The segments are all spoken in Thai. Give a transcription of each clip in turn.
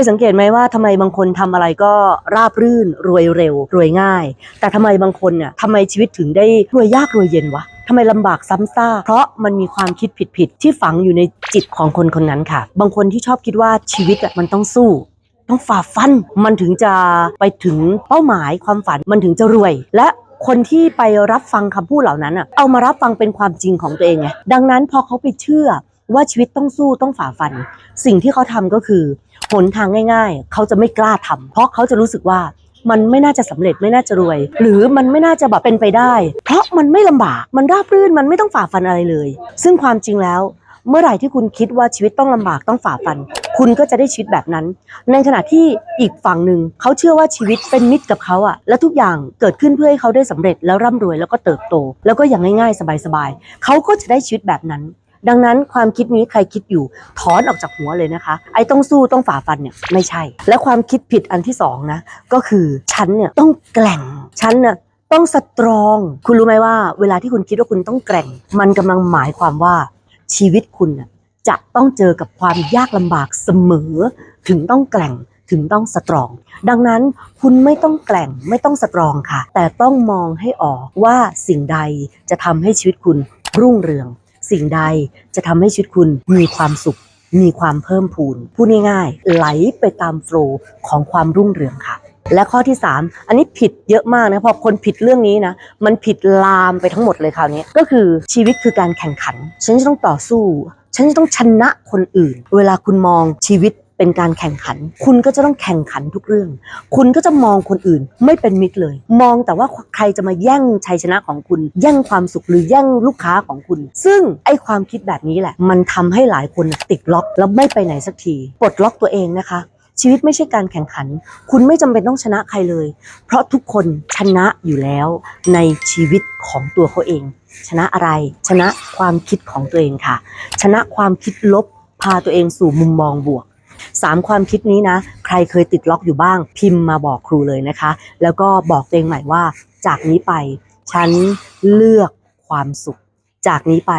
ยสังเกตไหมว่าทำไมบางคนทำอะไรก็ราบรื่นรวยเร็ว รวยง่าย แต่ทำไมบางคนเนี่ยทำไมชีวิตถึงได้รวยยากรวยเย็นวะทำไมลำบากซ้ำซากเพราะมันมีความคิดผิดๆที่ฝังอยู่ในจิตของคนคนนั้นค่ะ บางคนที่ชอบคิดว่าชีวิตมันต้องสู้ต้องฝ่าฟันมันถึงจะไปถึงเป้าหมายความฝันมันถึงจะรวย และคนที่ไปรับฟังคำพูดเหล่านั้นอะเอามารับฟังเป็นความจริงของตัวเองไงดังนั้นพอเขาไปเชื่อ ว่าชีวิตต้องสู้ต้องฝ่าฟัน สิ่งที่เขาทำก็คือหนทางง่ายๆ เขาจะไม่กล้าทำเพราะเขาจะรู้สึกว่ามันไม่น่าจะสำเร็จไม่น่าจะรวย หรือมันไม่น่าจะแบบเป็นไปได้ เพราะมันไม่ลำบากมันราบรื่นมันไม่ต้องฝ่าฟันอะไรเลย ซึ่งความจริงแล้ว เมื่อไหร่ที่คุณคิดว่าชีวิตต้องลำบากต้องฝ่าฟัน คุณก็จะได้ชีวิตแบบนั้น ในขณะที่อีกฝั่งหนึ่งเขาเชื่อว่าชีวิตเป็นมิตรกับเขาอะและทุกอย่างเกิดขึ้นเพื่อให้เขาได้สำเร็จแล้วร่ำรวยแล้วก็เติบโต แล้วก็อย่างง่ายๆ สบายๆเขาก็จะได้ชีวิตแบบนั้น ดังนั้นความคิดนี้ใครคิดอยู่ถอนออกจากหัวเลยนะคะ ไอ้ต้องสู้ต้องฝ่าฟันเนี่ยไม่ใช่ และความคิดผิดอันที่สองนะก็คือฉันเนี่ยต้องแกล่งฉันเนี่ยต้องสตรอง คุณรู้ไหมว่า เวลาที่คุณคิดว่าคุณต้องแกร่ง มันกำลังหมายความว่าชีวิตคุณน่ะจะต้องเจอกับความยากลำบากเสมอ ถึงต้องแกร่งถึงต้องสตรอง ดังนั้นคุณไม่ต้องแกร่งไม่ต้องสตรองค่ะ แต่ต้องมองให้ออกว่าสิ่งใดจะทำให้ชีวิตคุณรุ่งเรือง สิ่งใดจะทำให้ชีวิตคุณมีความสุข มีความเพิ่มพูนพูดง่ายๆไหลไปตามโฟล์ของความรุ่งเรืองค่ะ และข้อที่ 3 อันนี้ผิดเยอะมากนะพอคนผิดเรื่องนี้นะ มันผิดลามไปทั้งหมดเลยคราวนี้ ก็คือชีวิตคือการแข่งขัน ฉันจะต้องต่อสู้ ฉันจะต้องชนะคนอื่น เวลาคุณมองชีวิต เป็นการแข่งขัน คุณก็จะต้องแข่งขันทุกเรื่อง คุณก็จะมองคนอื่นไม่เป็นมิตรเลย มองแต่ว่าใครจะมาแย่งชัยชนะของคุณ แย่งความสุขหรือแย่งลูกค้าของคุณ ซึ่งไอความคิดแบบนี้แหละ มันทำให้หลายคนติดล็อกแล้วไม่ไปไหนสักทีปลดล็อกตัวเองนะคะชีวิตไม่ใช่การแข่งขัน คุณไม่จำเป็นต้องชนะใครเลย เพราะทุกคนชนะอยู่แล้วในชีวิตของตัวเขาเอง ชนะอะไร ชนะความคิดของตัวเองค่ะ ชนะความคิดลบ พาตัวเองสู่มุมมองบวก สามความคิดนี้นะ ใครเคยติดล็อกอยู่บ้าง พิมพ์มาบอกครูเลยนะคะ แล้วก็บอกตัวเองใหม่ว่า จากนี้ไป ฉันเลือกความสุข จากนี้ไป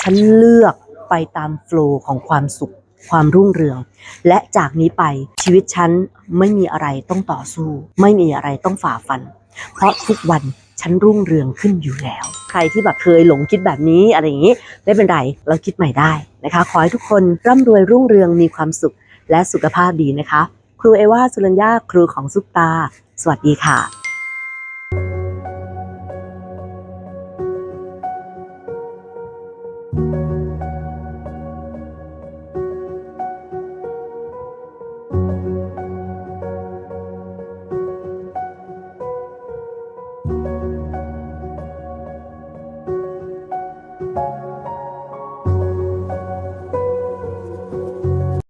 ฉันเลือกไปตามโฟล์ของความสุข ความรุ่งเรือง และจากนี้ไปชีวิตฉันไม่มีอะไรต้องต่อสู้ ไม่มีอะไรต้องฝ่าฟัน เพราะทุกวันฉันรุ่งเรืองขึ้นอยู่แล้ว ใครที่แบบเคยหลงคิดแบบนี้อะไรอย่างนี้ไม่เป็นไร เราคิดใหม่ได้นะคะ ขอให้ทุกคนร่ำรวยรุ่งเรืองมีความสุข และสุขภาพดีนะคะ ครูเอวาสุรัญญาครูของซุปตา สวัสดีค่ะ